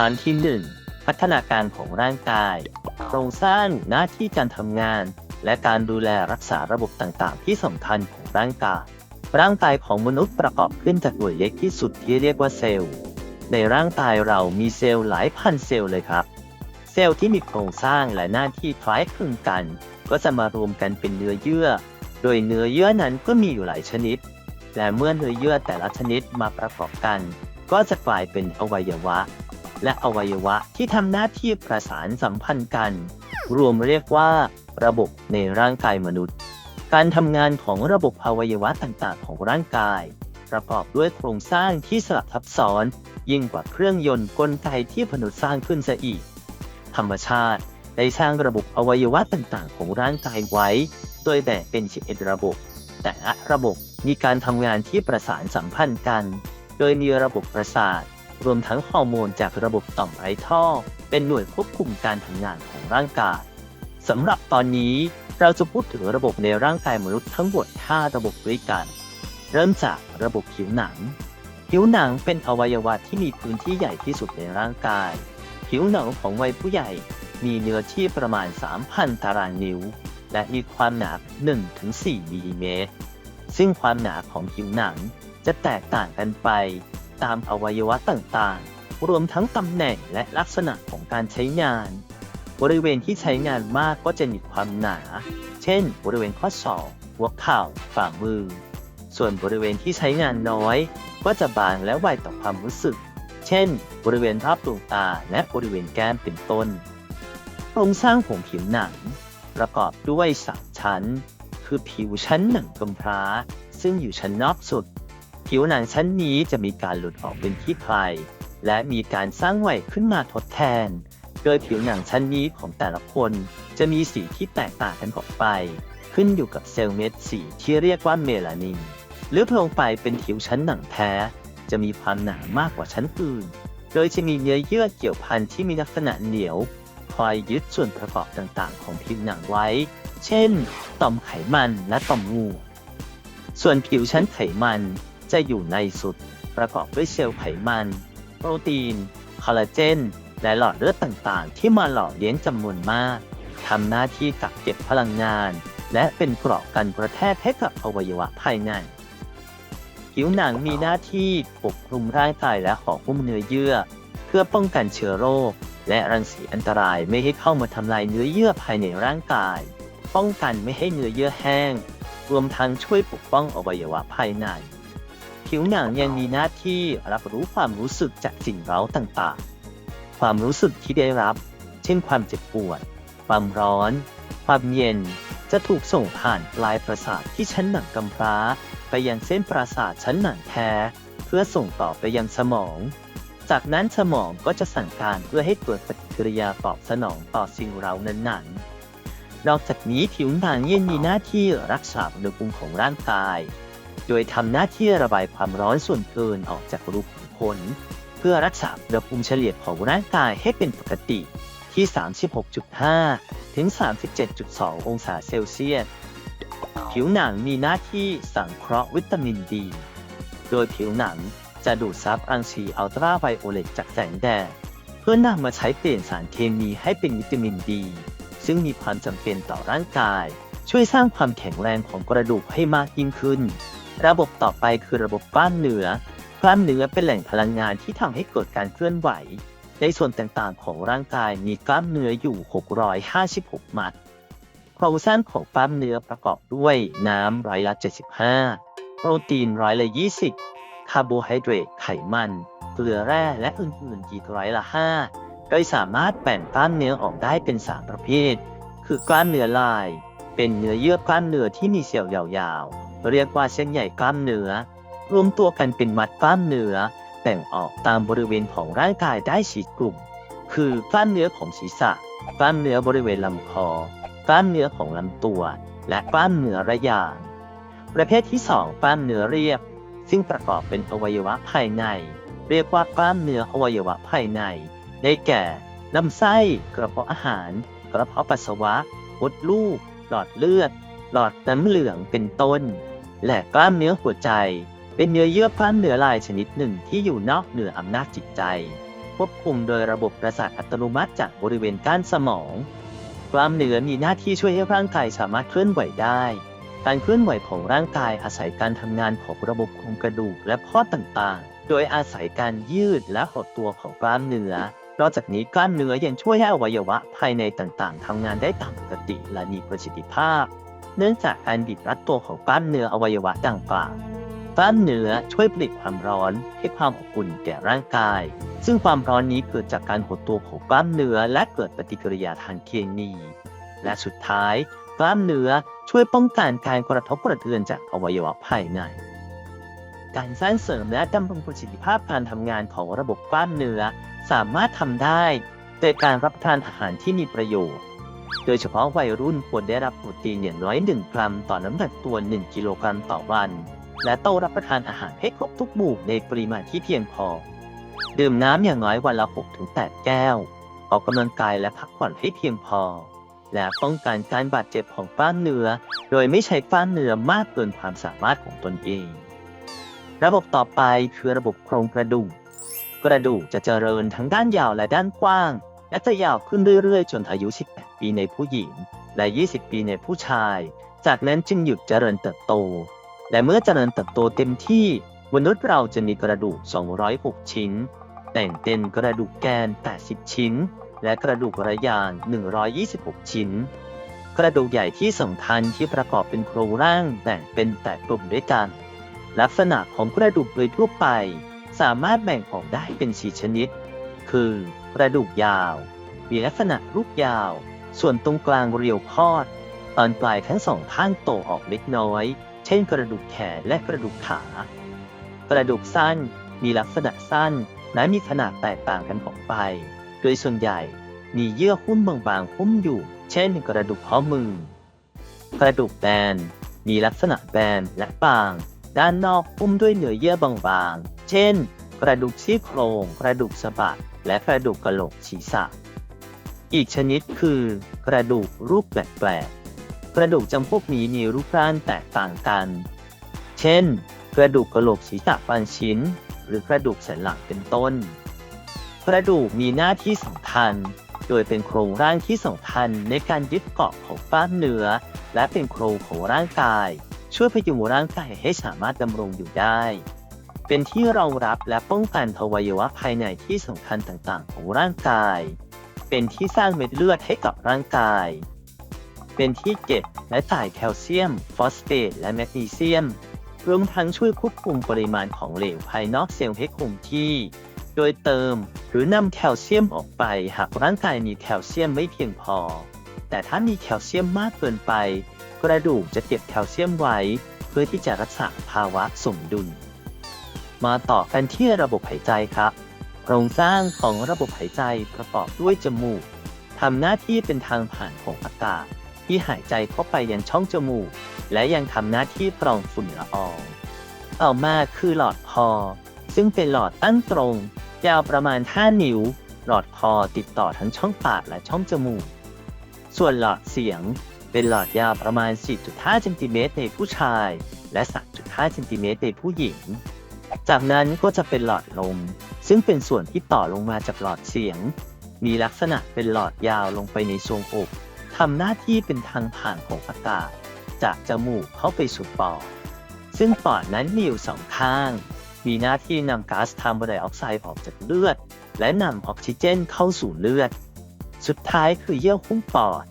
ตอนที่ 1 พัฒนาการของร่างกาย โครงสร้างหน้าที่การทำงาน และการดูแลรักษาระบบต่างๆ ที่สำคัญของร่างกาย ร่างกายของมนุษย์ประกอบขึ้นจากหน่วยเล็กที่สุดที่เรียกว่าเซลล์ ในร่างกายเรามีเซลล์หลายพันเซลล์เลยครับ เซลล์ที่มีโครงสร้างและหน้าที่คล้ายคลึงกัน ก็จะมารวมกันเป็นเนื้อเยื่อ โดยเนื้อเยื่อนั้นก็มีอยู่หลายชนิด และเมื่อเนื้อเยื่อแต่ละชนิดมาประกอบกัน ก็จะกลายเป็นอวัยวะ และอวัยวะที่ทำหน้าที่ประสานสัมพันธ์กัน รวมเรียกว่าระบบในร่างกายมนุษย์ การทำงานของระบบอวัยวะต่างๆ ของร่างกาย ประกอบด้วยโครงสร้างที่สลับซับซ้อน ยิ่งกว่าเครื่องยนต์กลไกที่มนุษย์สร้างขึ้นซะอีก ธรรมชาติได้สร้างระบบอวัยวะต่างๆ ของร่างกายไว้ โดยแบ่งเป็น11ระบบ แต่ละระบบมีการทำงานที่ประสานสัมพันธ์กัน โดยมีระบบประสาท รวมทั้งฮอร์โมนจากระบบต่อมไร้ท่อ เป็นหน่วยควบคุมการทำงานของร่างกายสำหรับตอนนี้เราจะพูดถึงระบบในร่างกายมนุษย์ทั้งหมด 5 ระบบด้วยกัน เริ่มจากระบบผิวหนัง ผิวหนังเป็นอวัยวะที่มีพื้นที่ใหญ่ที่สุดในร่างกาย ผิวหนังของวัยผู้ใหญ่มีเนื้อที่ประมาณ 3,000 ตารางนิ้ว และมีความหนา 1-4มิลลิเมตร ซึ่งความหนาของผิวหนังจะแตกต่างกันไป ตามอวัยวะต่างๆ รวมทั้งตำแหน่งและลักษณะของการใช้งาน บริเวณที่ใช้งานมากก็จะมีความหนา เช่น บริเวณข้อศอกหัวเข่าฝ่ามือ ส่วนบริเวณที่ใช้งานน้อย ก็จะบางและไวต่อความรู้สึก เช่น บริเวณรอบดวงตาและบริเวณแก้มเป็นต้นโครงสร้างของผิวหนัง ประกอบด้วยสามชั้น คือผิวชั้นหนังกำพร้า ซึ่งอยู่ชั้นนอกสุด ผิวหนังชั้นนี้จะมีการหลุดออกเป็นที่คลายและมีการสร้างใหม่ขึ้นมาทดแทน โดยผิวหนังชั้นนี้ของแต่ละคนจะมีสีที่แตกต่างกันออกไป ขึ้นอยู่กับเซลล์เม็ดสีที่เรียกว่าเมลานินลึกลงไปเป็นผิวชั้นหนังแท้ จะมีความหนามากกว่าชั้นอื่น โดยจะมีเนื้อเยื่อเกี่ยวพันที่มีลักษณะเหนียว คอยยึดส่วนประกอบต่างๆ ของผิวหนังไว้ เช่น ต่อมไขมันและต่อมงู ส่วนผิวชั้นไขมัน จะอยู่ในสุด ประกอบด้วยเซลล์ไขมัน โปรตีน คอลลาเจน และหลอดเลือดต่างๆ ที่มาหล่อเลี้ยงจำนวนมากทำหน้าที่กักเก็บพลังงาน และเป็นเกราะกันกระแทกให้กับอวัยวะภายในผิวหนังมีหน้าที่ปกคลุมร่างกายและห่อหุ้มเนื้อเยื่อ เพื่อป้องกันเชื้อโรค และรังสีอันตรายไม่ให้เข้ามาทำลายเนื้อเยื่อภายในร่างกาย ป้องกันไม่ให้เนื้อเยื่อแห้ง รวมทั้งช่วยปกป้องอวัยวะภายใน ผิวหนังยังมีหน้าที่รับรู้ความรู้สึกจากสิ่งเร้าต่างๆ ความรู้สึกที่ได้รับ เช่นความเจ็บปวด ความร้อน ความเย็น จะถูกส่งผ่านปลายประสาทที่ชั้นหนังกำพร้า ไปยังเส้นประสาทชั้นหนังแท้ เพื่อส่งต่อไปยังสมอง จากนั้นสมองก็จะสั่งการเพื่อให้เกิดปฏิกิริยาตอบสนองต่อสิ่งเร้านั้นๆนอกจากนี้ผิวหนังยังมีหน้าที่รักษาอุณหภูมิของร่างกาย โดยทำหน้าที่ระบายความร้อนส่วนเกินออกจากรูขุมขนเพื่อรักษาอุณหภูมิเฉลี่ยของร่างกายให้เป็นปกติที่ 36.5 ถึง 37.2 องศาเซลเซียส ผิวหนังมีหน้าที่สังเคราะห์วิตามินดี โดยผิวหนังจะดูดซับรังสีอัลตราไวโอเลตจากแสงแดดเพื่อนำมาใช้เปลี่ยนสารเคมีให้เป็นวิตามินดี ซึ่งมีความจำเป็นต่อร่างกาย ช่วยสร้างความแข็งแรงของกระดูกให้มากยิ่งขึ้น ระบบต่อไปคือระบบกล้ามเนื้อกล้ามเนื้อเป็นแหล่งพลังงานที่ทำให้เกิดการเคลื่อนไหว ในส่วนต่างๆ ของร่างกายมีกล้ามเนื้ออยู่ 656 มัด โครงสร้างของกล้ามเนื้อประกอบด้วยน้ำร้อยละ 75 โปรตีนร้อยละ 20 คาร์โบไฮเดรตไขมัน เกลือแร่และอื่นๆอีกร้อยละ 5 โดยสามารถแบ่งกล้ามเนื้อออกได้เป็น 3 ประเภท คือกล้ามเนื้อลาย เป็นเนื้อเยื่อกล้ามเนื้อที่มีเซลล์ยาวๆ เรียกว่าเส้นใหญ่กล้ามเนื้อ รวมตัวกันเป็นมัดกล้ามเนื้อแบ่งออกตามบริเวณของร่างกายได้ฉีดกลุ่ม คือกล้ามเนื้อของศีรษะ กล้ามเนื้อบริเวณลำคอ กล้ามเนื้อของลำตัว และกล้ามเนื้อระยาง ประเภทที่ 2 กล้ามเนื้อเรียบ ซึ่งประกอบเป็นอวัยวะภายใน เรียกว่ากล้ามเนื้ออวัยวะภายใน ได้แก่ ลำไส้ กระเพาะอาหาร กระเพาะปัสสาวะมดลูก หลอดเลือด หลอดน้ำเหลือง เป็นต้น และกล้ามเนื้อหัวใจ เป็นเนื้อเยื่อกล้ามเนื้อลายชนิดหนึ่งที่อยู่นอกเหนืออำนาจจิตใจ ควบคุมโดยระบบประสาทอัตโนมัติจากบริเวณก้านสมอง กล้ามเนื้อมีหน้าที่ช่วยให้ร่างกายสามารถเคลื่อนไหวได้ การเคลื่อนไหวของร่างกายอาศัยการทำงานของระบบโครงกระดูกและพอต่างๆ โดยอาศัยการยืดและหดตัวของกล้ามเนื้อนอกจากนี้กล้ามเนื้อยังช่วยให้อวัยวะภายในต่างๆทำงานได้ตามปกติและมีประสิทธิภาพ เนื่องจากการบีบรัดตัวของกล้ามเนื้ออวัยวะดังกล่าวกล้ามเนื้อช่วยผลิตความร้อนให้ความอบอุ่นแก่ร่างกาย ซึ่งความร้อนนี้เกิดจากการหดตัวของกล้ามเนื้อและเกิดปฏิกิริยาทางเคมี และสุดท้าย กล้ามเนื้อช่วยป้องกันการกระทบกระเทือนจากอวัยวะภายในการสร้างเสริมและดำรงประสิทธิภาพการทำงานของระบบกล้ามเนื้อ สามารถทำได้โดยการรับประทานอาหารที่มีประโยชน์ โดยเฉพาะวัยรุ่นควรได้รับโปรตีนอย่างน้อย1กรัมต่อน้ำหนักตัว 1 กิโลกรัมต่อวัน และต้องรับประทานอาหารให้ครบทุกหมู่ในปริมาณที่เพียงพอ ดื่มน้ำอย่างน้อยวันละ 6-8 แก้ว ออกกำลังกายและพักผ่อนให้เพียงพอ และป้องกันการบาดเจ็บของกล้ามเนื้อ โดยไม่ใช้กล้ามเนื้อมากเกินความสามารถของตนเอง ระบบต่อไปคือระบบโครงกระดูก กระดูกจะเจริญทั้งด้านยาวและด้านกว้าง และจะยาวขึ้นเรื่อยๆ จนอายุ 18 ปีในผู้หญิง และ 20 ปีในผู้ชาย จากนั้นจึงหยุดเจริญเติบโต และเมื่อเจริญเติบโตเต็มที่มนุษย์เราจะมีกระดูก 206 ชิ้นแบ่งเป็นกระดูกแกน 80 ชิ้น และกระดูกระยาง126 ชิ้น กระดูกใหญ่ที่สำคัญที่ประกอบเป็นโครงร่างแบ่งเป็นแปดกลุ่มด้วยกัน ลักษณะของกระดูกโดยทั่วไป สามารถแบ่งออกได้เป็นสีชนิด คือกระดูกยาว มีลักษณะรูปยาว ส่วนตรงกลางเรียวพอด ตอนปลายทั้งสองข้างโตออกเล็กน้อย เช่นกระดูกแขนและกระดูกขา กระดูกสั้นมีลักษณะสั้นและมีขนาดแตกต่างกันออกไป โดยส่วนใหญ่มีเยื่อหุ้มบางๆหุ้มอยู่ เช่นกระดูกข้อมือ กระดูกแบน มีลักษณะแบนและบาง ด้านนอกหุ้มด้วยเนื้อเยื่อบางๆ เช่น กระดูกซี่โครง กระดูกสะบักและกระดูกกระโหลกศีรษะ อีกชนิดคือ กระดูกรูปแปลกๆ กระดูกจำพวกนี้มีรูปร่างแตกต่างกัน เช่น กระดูกกระโหลกศีรษะบางชิ้น หรือกระดูกสันหลังเป็นต้น กระดูกมีหน้าที่สำคัญ โดยเป็นโครงร่างที่สำคัญในการยึดเกาะของกล้ามเนื้อ และเป็นโครงของร่างกาย ช่วยพยุงร่างกายให้สามารถดำรงอยู่ได้เป็นที่รองรับและป้องกันอวัยวะภายในที่สำคัญต่างๆ ของร่างกาย เป็นที่สร้างเม็ดเลือดให้กับร่างกาย เป็นที่เก็บและจ่ายแคลเซียม ฟอสเฟต และแมกนีเซียม รวมทั้งช่วยควบคุมปริมาณของเหลวภายนอกเซลล์ให้คงที่ โดยเติมหรือนำแคลเซียมออกไปหากร่างกายมีแคลเซียมไม่เพียงพอ แต่ถ้ามีแคลเซียมมากเกินไป กระดูกจะเก็บแคลเซียมไว้ เพื่อที่จะรักษาภาวะสมดุล มาต่อกันที่ระบบหายใจครับ โครงสร้างของระบบหายใจประกอบด้วยจมูกทำหน้าที่เป็นทางผ่านของอากาศ ที่หายใจเข้าไปยังช่องจมูก และยังทำหน้าที่กรองฝุ่นละอองต่อมาคือหลอดคอ ซึ่งเป็นหลอดตั้งตรง ยาวประมาณ 5 นิ้ว หลอดคอติดต่อทั้งช่องปากและช่องจมูก ส่วนหลอดเสียง เป็นหลอดยาวประมาณ 4.5 เซนติเมตรในผู้ชาย และ 3.5 เซนติเมตรในผู้หญิง จากนั้นก็จะเป็นหลอดลม ซึ่งเป็นส่วนที่ต่อลงมาจากหลอดเสียง มีลักษณะเป็นหลอดยาวลงไปในทรวงอกทำหน้าที่เป็นทางผ่านของอากาศ จากจมูกเข้าไปสู่ปอด ซึ่งปอดนั้นมีอยู่สองข้าง มีหน้าที่นำก๊าซคาร์บอนไดออกไซด์ออกจากเลือด และนำออกซิเจนเข้าสู่เลือด สุดท้ายคือเยื่อหุ้มปอด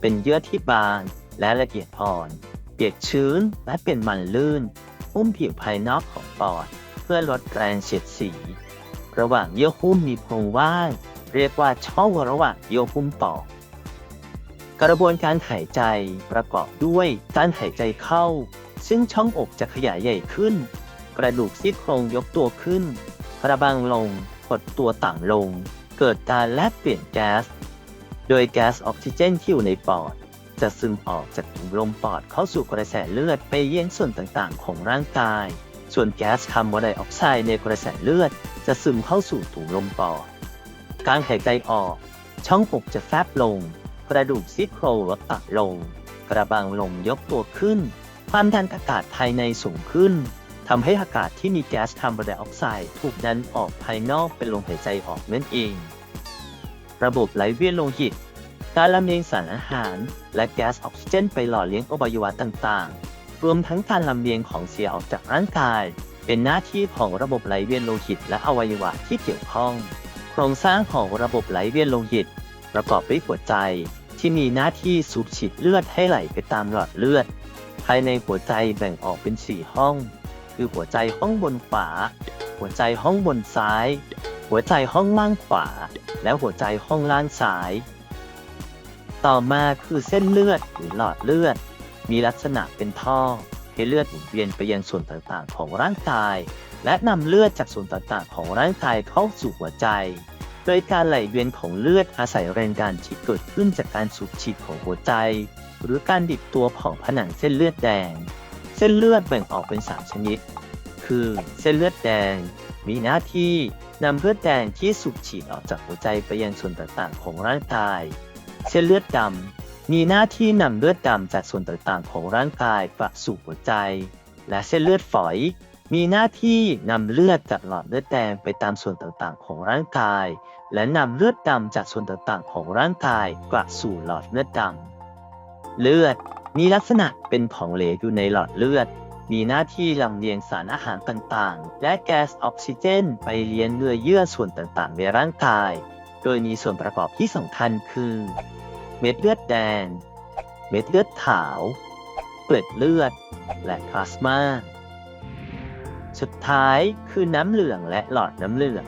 เป็นเยื่อที่บางและละเอียดอ่อน เปียกชื้นและเป็นมันลื่นหุ้มผิวภายนอกของปอด พื่อลดแรงเสียดสี ระหว่างเยื่อหุ้มมีโพรงว่าง เรียกว่าช่องระหว่างเยื่อหุ้มปอดกระบวนการหายใจประกอบด้วยการหายใจเข้า ซึ่งช่องอกจะขยายใหญ่ขึ้น กระดูกซี่โครงยกตัวขึ้น กระบังลงกดตัวต่ำลง เกิดการแลกเปลี่ยนแก๊ส โดยแก๊สออกซิเจนที่อยู่ในปอด จะซึมออกจากถุงลมปอดเข้าสู่กระแสเลือดไปเลี้ยงส่วนต่างๆ ของร่างกาย ส่วนแก๊สคาร์บอนไดออกไซด์ในกระแสเลือด จะซึมเข้าสู่ถุงลมปอดการหายใจออก ช่องอกจะแฟบลง กระดูกซี่โครงลดต่ำลง กระบังลมยกตัวขึ้น ความดันอากาศภายในสูงขึ้นทำให้อากาศที่มีแก๊สคาร์บอนไดออกไซด์ถูกดันออกภายนอกเป็นลมหายใจออกนั่นเอง ระบบไหลเวียนโลหิต การลำเลียงสารอาหาร และแก๊สออกซิเจนไปหล่อเลี้ยงอวัยวะต่างๆ รวมทั้งการลำเลียงของเสียออกจากร่างกาย เป็นหน้าที่ของระบบไหลเวียนโลหิตและอวัยวะที่เกี่ยวข้อง โครงสร้างของระบบไหลเวียนโลหิต ประกอบด้วยหัวใจ ที่มีหน้าที่สูบฉีดเลือดให้ไหลไปตามหลอดเลือด ภายในหัวใจแบ่งออกเป็น 4 ห้อง คือหัวใจห้องบนขวา หัวใจห้องบนซ้าย หัวใจห้องล่างขวา และหัวใจห้องล่างซ้าย ต่อมาคือเส้นเลือดหรือหลอดเลือด มีลักษณะเป็นท่อให้เลือดหมุนเวียนไปยังส่วนต่างๆ ของร่างกาย และนำเลือดจากส่วนต่างๆ ของร่างกายเข้าสู่หัวใจ โดยการไหลเวียนของเลือดอาศัยแรงดันที่เกิดขึ้นจากการสูบฉีดของหัวใจ หรือการดิบตัวของผนังเส้นเลือดแดง เส้นเลือดแบ่งออกเป็น 3 ชนิด คือเส้นเลือดแดง มีหน้าที่นำเลือดแดงที่สูบฉีดออกจากหัวใจไปยังส่วนต่างๆ ของร่างกาย เส้นเลือดดำ มีหน้าที่นำเลือดดำจากส่วนต่างๆ ของร่างกายกลับสู่หัวใจ และเส้นเลือดฝอย มีหน้าที่นำเลือดจากหลอดเลือดแดงไปตามส่วนต่างๆ ของร่างกาย และนำเลือดดำจากส่วนต่างๆ ของร่างกายกลับสู่หลอดเลือดดำเลือดมีลักษณะเป็นของเหลวอยู่ในหลอดเลือด มีหน้าที่ลำเลียงสารอาหารต่างๆ และแก๊สออกซิเจน ไปเลี้ยงเนื้อเยื่อส่วนต่างๆ ในร่างกาย โดยมีส่วนประกอบที่สำคัญคือ เม็ดเลือดแดง เม็ดเลือดขาว เกล็ดเลือด และพลาสมา สุดท้ายคือน้ำเหลืองและหลอดน้ำเหลือง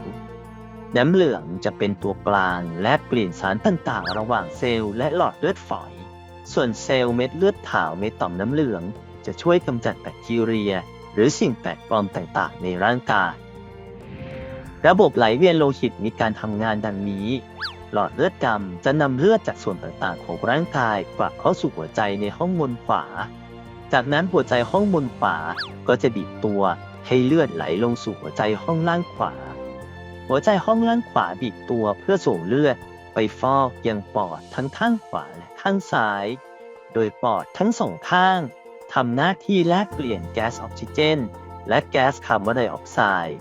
น้ำเหลืองจะเป็นตัวกลางและเปลี่ยนสารต่างๆ ระหว่างเซลล์และหลอดเลือดฝอย ส่วนเซลล์เม็ดเลือดขาวในต่อมน้ำเหลือง จะช่วยกำจัดแบคทีเรีย หรือสิ่งแปลกปลอมต่างๆ ในร่างกาย ระบบไหลเวียนโลหิตมีการทำงานดังนี้ หลอดเลือดดำจะนำเลือดจากส่วนต่างๆ ของร่างกายกลับเข้าสู่หัวใจในห้องบนขวา จากนั้นหัวใจห้องบนขวาก็จะบีบตัวให้เลือดไหลลงสู่หัวใจห้องล่างขวา หัวใจห้องล่างขวาบีบตัวเพื่อส่งเลือดไปฟอกยังปอดทั้งข้างขวาและข้างซ้าย โดยปอดทั้งสองข้างทำหน้าที่แลกเปลี่ยนแก๊สออกซิเจน และแก๊สคาร์บอนไดออกไซด์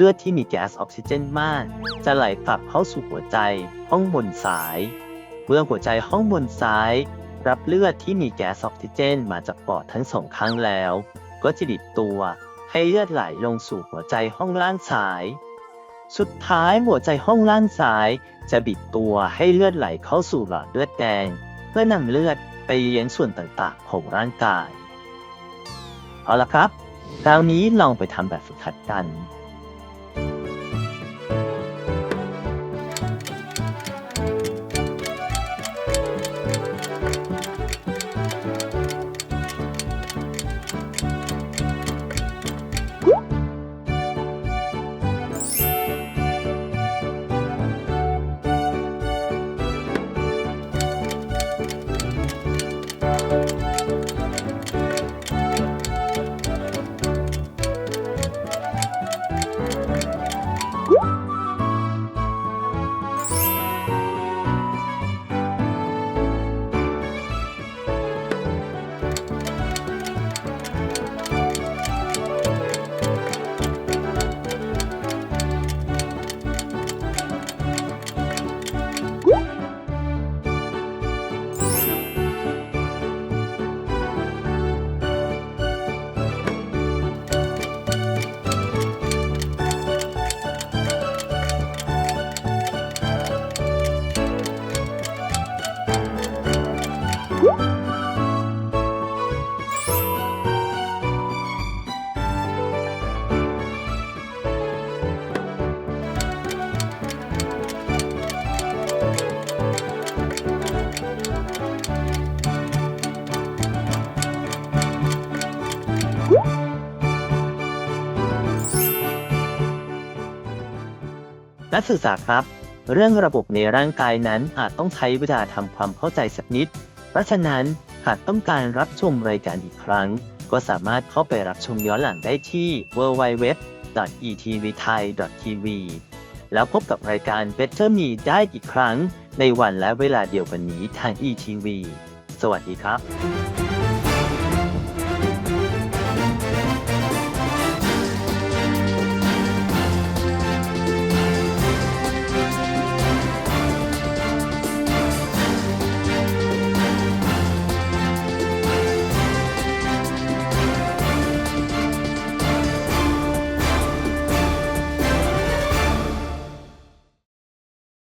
เลือดที่มีแก๊สออกซิเจนมาก จะไหลกลับเข้าสู่หัวใจห้องบนซ้าย เมื่อหัวใจห้องบนซ้าย รับเลือดที่มีแก๊สออกซิเจนมาจากปอดทั้งสองข้างแล้ว ก็จะดิบตัวให้เลือดไหลลงสู่หัวใจห้องล่างซ้าย สุดท้ายหัวใจห้องล่างซ้าย จะบิดตัวให้เลือดไหลเข้าสู่หลอดเลือดแดง เพื่อนำเลือดไปเลี้ยงส่วนต่างๆของร่างกาย เอาละครับ คราวนี้ลองไปทำแบบฝึกหัดกัน นักศึกษาครับ เรื่องระบบในร่างกายนั้นอาจต้องใช้เวลาทำความเข้าใจสักนิด เพราะฉะนั้นหากต้องการรับชมรายการอีกครั้ง ก็สามารถเข้าไปรับชมย้อนหลังได้ที่ www.etvthai.tv แล้วพบกับรายการ Better Me ได้อีกครั้ง ในวันและเวลาเดียวกันนี้ทาง ETV สวัสดีครับ